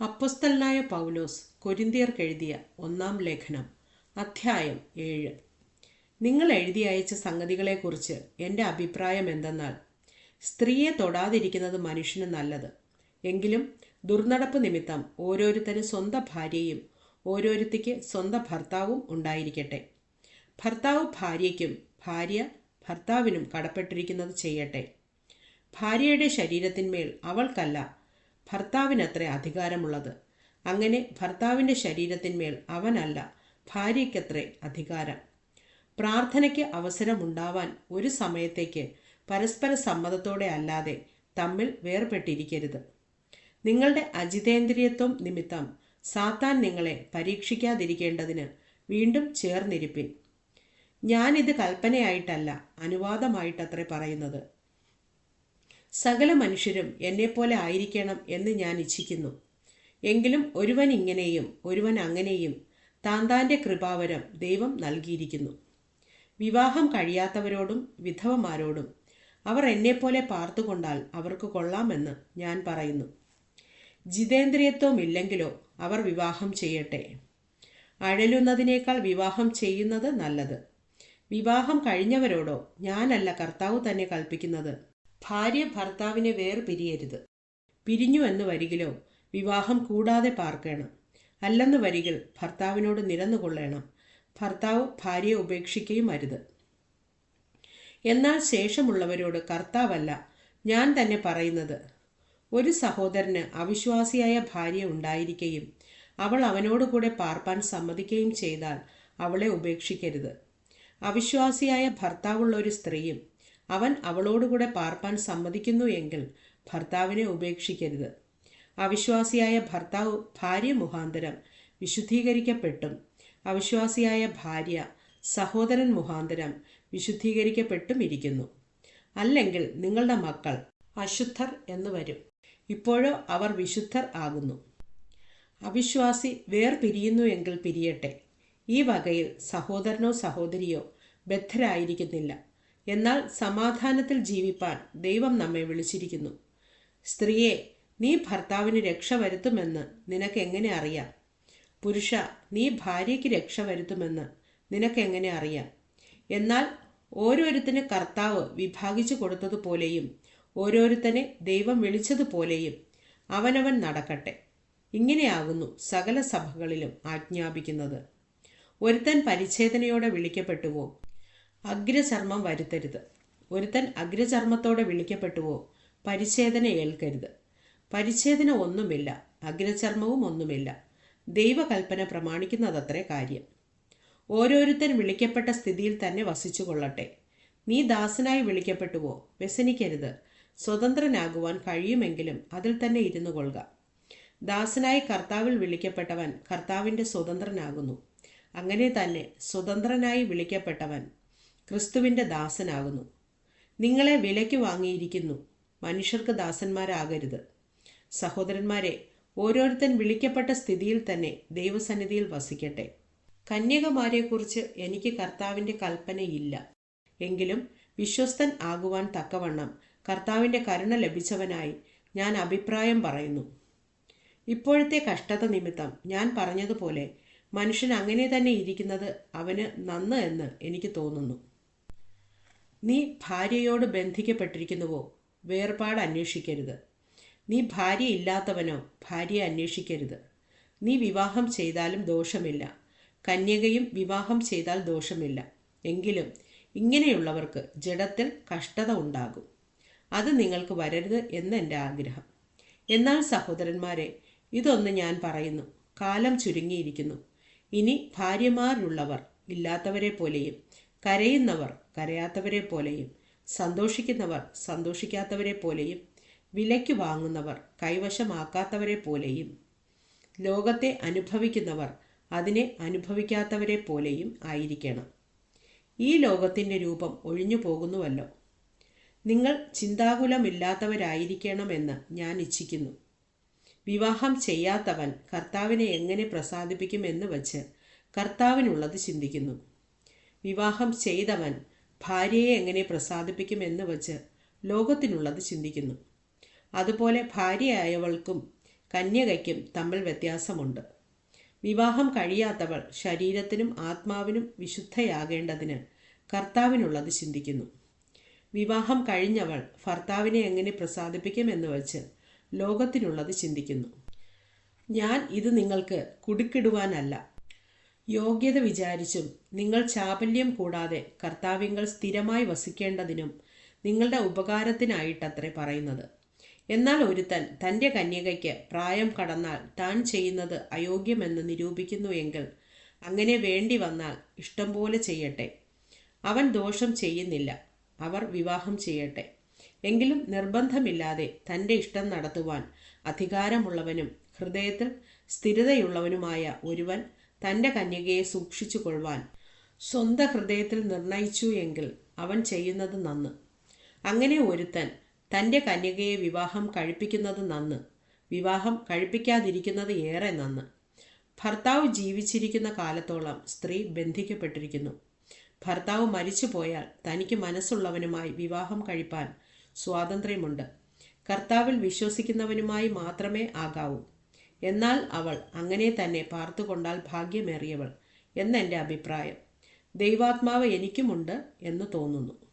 അപ്പൊസ്തലനായ പൗലോസ് കൊരിന്തിയർക്കെഴുതിയ ഒന്നാം ലേഖനം അധ്യായം ഏഴ്. നിങ്ങൾ എഴുതി അയച്ച സംഗതികളെക്കുറിച്ച് എന്റെ അഭിപ്രായം എന്തെന്നാൽ സ്ത്രീയെ തൊടാതിരിക്കുന്നത് മനുഷ്യന് നല്ലത്. എങ്കിലും ദുർനടപ്പ് നിമിത്തം ഓരോരുത്തന് സ്വന്തം ഭാര്യയും ഓരോരുത്തിക്ക് സ്വന്തം ഭർത്താവും ഉണ്ടായിരിക്കട്ടെ. ഭർത്താവ് ഭാര്യയ്ക്കും ഭാര്യ ഭർത്താവിനും കടപ്പെട്ടിരിക്കുന്നത് ചെയ്യട്ടെ. ഭാര്യയുടെ ശരീരത്തിന്മേൽ അവൾക്കല്ല ഭർത്താവിനത്രേ അധികാരമുള്ളത്. അങ്ങനെ ഭർത്താവിന്റെ ശരീരത്തിന്മേൽ അവനല്ല ഭാര്യയ്ക്കത്രേ അധികാരം. പ്രാർത്ഥനയ്ക്ക് അവസരമുണ്ടാവാൻ ഒരു സമയത്തേക്ക് പരസ്പര സമ്മതത്തോടെ അല്ലാതെ തമ്മിൽ വേർപെട്ടിരിക്കരുത്. നിങ്ങളുടെ അജിതേന്ദ്രിയത്വം നിമിത്തം സാത്താൻ നിങ്ങളെ പരീക്ഷിക്കാതിരിക്കേണ്ടതിന് വീണ്ടും ചേർന്നിരിപ്പിൻ. ഞാനിത് കൽപ്പനയായിട്ടല്ല അനുവാദമായിട്ടത്രേ പറയുന്നത്. സകല മനുഷ്യരും എന്നെപ്പോലെ ആയിരിക്കണം എന്ന് ഞാൻ ഇച്ഛിക്കുന്നു. എങ്കിലും ഒരുവൻ ഇങ്ങനെയും ഒരുവൻ അങ്ങനെയും താന്താന്റെ താന്റെ കൃപാവരം ദൈവം നൽകിയിരിക്കുന്നു. വിവാഹം കഴിയാത്തവരോടും വിധവമാരോടും അവർ എന്നെപ്പോലെ പാർത്തുകൊണ്ടാൽ അവർക്ക് കൊള്ളാമെന്ന് ഞാൻ പറയുന്നു. ജിതേന്ദ്രിയത്വമില്ലെങ്കിലോ അവർ വിവാഹം ചെയ്യട്ടെ. അഴലുന്നതിനേക്കാൾ വിവാഹം ചെയ്യുന്നത് നല്ലത്. വിവാഹം കഴിഞ്ഞവരോടോ ഞാനല്ല കർത്താവ് തന്നെ കൽപ്പിക്കുന്നത്. ഭാര്യ ഭർത്താവിനെ വേർപിരിയരുത്. പിരിഞ്ഞു എന്ന് വരികിലോ വിവാഹം കൂടാതെ പാർക്കണം. അല്ലെന്ന് വരികിൽ ഭർത്താവിനോട് നിരന്നുകൊള്ളണം ഭർത്താവ് ഭാര്യയെ ഉപേക്ഷിക്കുകയും അരുത്. എന്നാൽ ശേഷമുള്ളവരോട് കർത്താവല്ല ഞാൻ തന്നെ പറയുന്നത്. ഒരു സഹോദരന് അവിശ്വാസിയായ ഭാര്യ ഉണ്ടായിരിക്കുകയും അവൾ അവനോട് കൂടെ പാർപ്പാൻ സമ്മതിക്കുകയും ചെയ്താൽ അവളെ ഉപേക്ഷിക്കരുത്. അവിശ്വാസിയായ ഭർത്താവുള്ള ഒരു സ്ത്രീയും അവൻ അവളോടുകൂടെ പാർപ്പാൻ സമ്മതിക്കുന്നു എങ്കിൽ ഭർത്താവിനെ ഉപേക്ഷിക്കരുത്. അവിശ്വാസിയായ ഭർത്താവ് ഭാര്യ മുഖാന്തരം വിശുദ്ധീകരിക്കപ്പെട്ടും അവിശ്വാസിയായ ഭാര്യ സഹോദരൻ മുഖാന്തരം വിശുദ്ധീകരിക്കപ്പെട്ടും ഇരിക്കുന്നു. അല്ലെങ്കിൽ നിങ്ങളുടെ മക്കൾ അശുദ്ധർ എന്ന് വരും. ഇപ്പോഴോ അവർ വിശുദ്ധർ ആകുന്നു. അവിശ്വാസി വേർപിരിയുന്നു എങ്കിൽ പിരിയട്ടെ. ഈ വകയിൽ സഹോദരനോ സഹോദരിയോ ബദ്ധരായിരിക്കുന്നില്ല. എന്നാൽ സമാധാനത്തിൽ ജീവിപ്പാൻ ദൈവം നമ്മെ വിളിച്ചിരിക്കുന്നു. സ്ത്രീയെ നീ ഭർത്താവിന് രക്ഷ വരുത്തുമെന്ന് നിനക്ക് എങ്ങനെ അറിയാം? പുരുഷ നീ ഭാര്യയ്ക്ക് രക്ഷ വരുത്തുമെന്ന് നിനക്കെങ്ങനെ അറിയാം? എന്നാൽ ഓരോരുത്തന് കർത്താവ് വിഭാഗിച്ചു കൊടുത്തതുപോലെയും ഓരോരുത്തനെ ദൈവം വിളിച്ചതുപോലെയും അവനവൻ നടക്കട്ടെ. ഇങ്ങനെയാകുന്നു സകല സഭകളിലും ആജ്ഞാപിക്കുന്നത്. ഒരുത്തൻ പരിച്ഛേദനയോടെ വിളിക്കപ്പെട്ടുവോ? അഗ്രചർമ്മം വരുത്തരുത്. ഒരുത്തൻ അഗ്രചർമ്മത്തോടെ വിളിക്കപ്പെട്ടുവോ പരിച്ഛേദന ഏൽക്കരുത്. പരിച്ഛേദന ഒന്നുമില്ല അഗ്രചർമ്മവും ഒന്നുമില്ല. ദൈവകൽപ്പന പ്രമാണിക്കുന്നതത്രേ കാര്യം. ഓരോരുത്തൻ വിളിക്കപ്പെട്ട സ്ഥിതിയിൽ തന്നെ വസിച്ചു കൊള്ളട്ടെ നീ ദാസനായി വിളിക്കപ്പെട്ടുവോ വ്യസനിക്കരുത്. സ്വതന്ത്രനാകുവാൻ കഴിയുമെങ്കിലും അതിൽ തന്നെ ഇരുന്നു കൊള്ളുക. ദാസനായി കർത്താവിൽ വിളിക്കപ്പെട്ടവൻ കർത്താവിന്റെ സ്വതന്ത്രനാകുന്നു. അങ്ങനെ തന്നെ സ്വതന്ത്രനായി വിളിക്കപ്പെട്ടവൻ ക്രിസ്തുവിന്റെ ദാസനാകുന്നു. നിങ്ങളെ വിലയ്ക്ക് വാങ്ങിയിരിക്കുന്നു. മനുഷ്യർക്ക് ദാസന്മാരാകരുത്. സഹോദരന്മാരെ ഓരോരുത്തൻ വിളിക്കപ്പെട്ട സ്ഥിതിയിൽ തന്നെ ദൈവസന്നിധിയിൽ വസിക്കട്ടെ. കന്യകമാരെക്കുറിച്ച് എനിക്ക് കർത്താവിന്റെ കൽപ്പനയില്ല. എങ്കിലും വിശ്വസ്തൻ ആകുവാൻ തക്കവണ്ണം കർത്താവിന്റെ കരുണ ലഭിച്ചവനായി ഞാൻ അഭിപ്രായം പറയുന്നു. ഇപ്പോഴത്തെ കഷ്ടത നിമിത്തം ഞാൻ പറഞ്ഞതുപോലെ മനുഷ്യൻ അങ്ങനെ തന്നെ ഇരിക്കുന്നത് അവന് നന്ന് എന്ന് എനിക്ക് തോന്നുന്നു. നീ ഭാര്യയോട് ബന്ധിക്കപ്പെട്ടിരിക്കുന്നുവോ? വേർപാട് അന്വേഷിക്കരുത്. നീ ഭാര്യ ഇല്ലാത്തവനോ ഭാര്യയെ അന്വേഷിക്കരുത്. നീ വിവാഹം ചെയ്താലും ദോഷമില്ല. കന്യകയും വിവാഹം ചെയ്താൽ ദോഷമില്ല. എങ്കിലും ഇങ്ങനെയുള്ളവർക്ക് ജഡത്തിൽ കഷ്ടത ഉണ്ടാകും. അത് നിങ്ങൾക്ക് വരരുത് എന്ന് എന്റെ ആഗ്രഹം. എന്നാൽ സഹോദരന്മാരെ ഇതൊന്ന് ഞാൻ പറയുന്നു. കാലം ചുരുങ്ങിയിരിക്കുന്നു. ഇനി ഭാര്യമാരുള്ളവർ ഇല്ലാത്തവരെ പോലെയും കരയുന്നവർ കരയാത്തവരെ പോലെയും സന്തോഷിക്കുന്നവർ സന്തോഷിക്കാത്തവരെ പോലെയും വിലയ്ക്ക് വാങ്ങുന്നവർ കൈവശമാക്കാത്തവരെ പോലെയും ലോകത്തെ അനുഭവിക്കുന്നവർ അതിനെ അനുഭവിക്കാത്തവരെ പോലെയും ആയിരിക്കണം. ഈ ലോകത്തിന്റെ രൂപം ഒഴിഞ്ഞു പോകുന്നുവല്ലോ. നിങ്ങൾ ചിന്താകുലമില്ലാത്തവരായിരിക്കണമെന്ന് ഞാൻ ഇച്ഛിക്കുന്നു. വിവാഹം ചെയ്യാത്തവൻ കർത്താവിനെ എങ്ങനെ പ്രസാദിപ്പിക്കുമെന്ന് വച്ച് കർത്താവിനുള്ളത് ചിന്തിക്കുന്നു. വിവാഹം ചെയ്തവൻ ഭാര്യയെ എങ്ങനെ പ്രസാദിപ്പിക്കുമെന്ന് വച്ച് ലോകത്തിനുള്ളത് ചിന്തിക്കുന്നു. അതുപോലെ ഭാര്യയായവൾക്കും കന്യകയ്ക്കും തമ്മിൽ വ്യത്യാസമുണ്ട്. വിവാഹം കഴിയാത്തവൾ ശരീരത്തിനും ആത്മാവിനും വിശുദ്ധയാകേണ്ടതിന് കർത്താവിനുള്ളത് ചിന്തിക്കുന്നു. വിവാഹം കഴിഞ്ഞവൾ ഭർത്താവിനെ എങ്ങനെ പ്രസാദിപ്പിക്കുമെന്ന് വച്ച് ലോകത്തിനുള്ളത് ചിന്തിക്കുന്നു. ഞാൻ ഇത് നിങ്ങൾക്ക് കുടുക്കിടുവാനല്ല. യോഗ്യത വിചാരിച്ചും നിങ്ങൾ ചാപല്യം കൂടാതെ കർത്താവ്യങ്ങൾ സ്ഥിരമായി വസിക്കേണ്ടതിനും നിങ്ങളുടെ ഉപകാരത്തിനായിട്ടത്രേ പറയുന്നത്. എന്നാൽ ഒരുത്തൻ തന്റെ കന്യകയ്ക്ക് പ്രായം കടന്നാൽ താൻ ചെയ്യുന്നത് അയോഗ്യമെന്ന് നിരൂപിക്കുന്നു എങ്കിൽ അങ്ങനെ വേണ്ടി വന്നാൽ ഇഷ്ടം പോലെ ചെയ്യട്ടെ. അവൻ ദോഷം ചെയ്യുന്നില്ല അവർ വിവാഹം ചെയ്യട്ടെ. എങ്കിലും നിർബന്ധമില്ലാതെ തന്റെ ഇഷ്ടം നടത്തുവാൻ അധികാരമുള്ളവനും ഹൃദയത്തിൽ സ്ഥിരതയുള്ളവനുമായ ഒരുവൻ തന്റെ കന്യകയെ സൂക്ഷിച്ചു കൊള്ളുവാൻ സ്വന്തം ഹൃദയത്തിൽ നിർണയിച്ചു എങ്കിൽ അവൻ ചെയ്യുന്നത് നന്ന്. അങ്ങനെ ഒരുത്തൻ തന്റെ കന്യകയെ വിവാഹം കഴിപ്പിക്കുന്നത് നന്ന്. വിവാഹം കഴിപ്പിക്കാതിരിക്കുന്നത് ഏറെ നന്ന്. ഭർത്താവ് ജീവിച്ചിരിക്കുന്ന കാലത്തോളം സ്ത്രീ ബന്ധിക്കപ്പെട്ടിരിക്കുന്നു. ഭർത്താവ് മരിച്ചു പോയാൽ തനിക്ക് മനസ്സുള്ളവനുമായി വിവാഹം കഴിപ്പാൻ സ്വാതന്ത്ര്യമുണ്ട്. കർത്താവിൽ വിശ്വസിക്കുന്നവനുമായി മാത്രമേ ആകാവൂ. എന്നാൽ അവൾ അങ്ങനെ തന്നെ പാർത്തുകൊണ്ടാൽ ഭാഗ്യമേറിയവൾ എന്നെന്റെ അഭിപ്രായം. ദൈവാത്മാവ് എനിക്കുമുണ്ട് എന്ന് തോന്നുന്നു.